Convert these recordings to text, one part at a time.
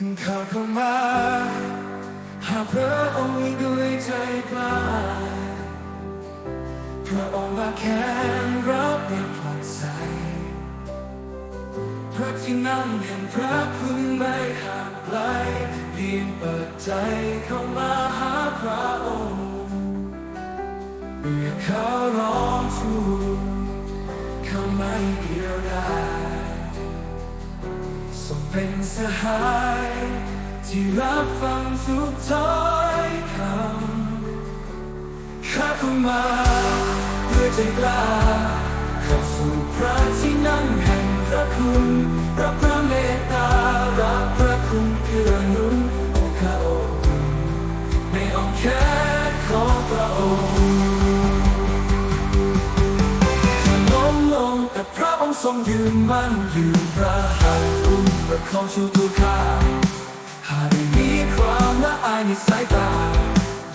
เข้าเข้ามาหาพระองค์ด้วยใจกล้าพระองค์มาแค้นรับอย่างปลอดใสพระที่นั่งแห่งพระคุณไม่ห่างไกลเพียงเปิดใจเข้ามาหาพระองค์เมื่อเขาร้องทูลเขาไม่เดียวดาย ทรงเป็นสหาย ที่รับฟังทุกถ้อยคำข้าเข้ามาเพื่อใจกล้าเข้าสู่พระที่นั่งแห่งพระคุณรับพระเมตตารับพระคุณเกื้อหนุน ทรงยืนมั่นอยู่พระหัตถ์อุ้มประคองชูตัวข้าหากไม่มีความละอายในสายตา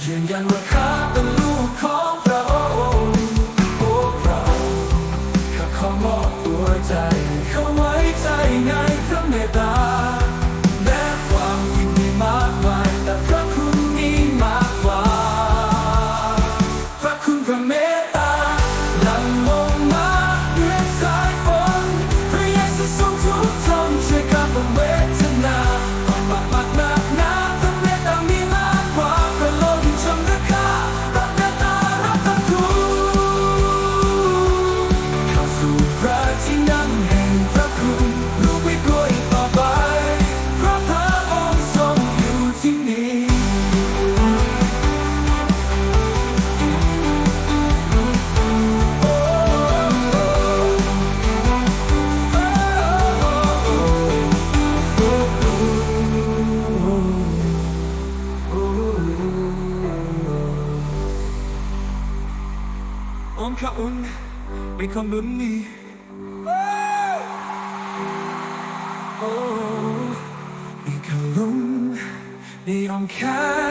ยืนยันว่าข้าเป็นลูกของพระองค์โอ้พระองค์ข้าขอมอบตัวใจ องค์พระอุ่นเป็นคำลุ้นนี้โอ้มีคำลุ้นในอ้อมแข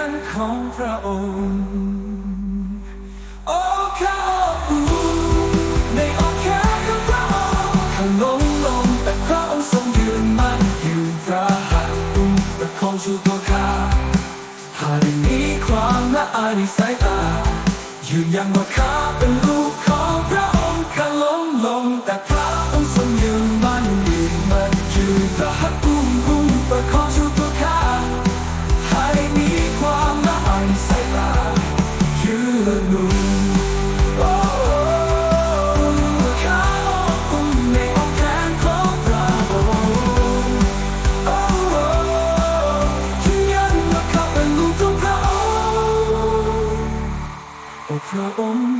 นของพระองค์โอ้ข้าอุ่นในอ้อมแขนของพระองค์ข้าลงลงแต่พระองค์ทรงยืนมั่นอยู่พระหัตถ์อุ้มประคองชูตัวข้าหากได้มีความละอายในสายตา ยืนยันว่าข้าเป็นลูกของพระองค์ข้าล้มลง แต่พระองค์ทรงยืนมั่นยืนมันยืนพระหัตถ์อุ้มอุ้มประคองชูตัวข้าให้มีความละอายใน ระองค์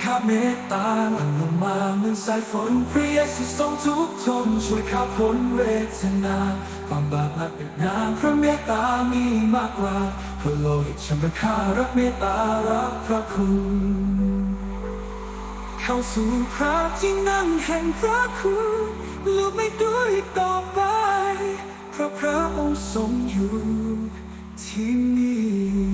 ข้าเมตตาหลั่งลงมาเหมือนสายฝนพระเยซูทรงทุกข์ทนช่วยข้าพ้นเวทนาความบาปหนักเป็นนานพระเมตตามีมากกว่าพระโลหิตชำระค่ารักเมตตารักพระคุณเข้าสู่พระที่นั่งแห่งพระคุณลูกไม่ด้วยต่อไปเพราะพระองค์ทรงอยู่ที่นี่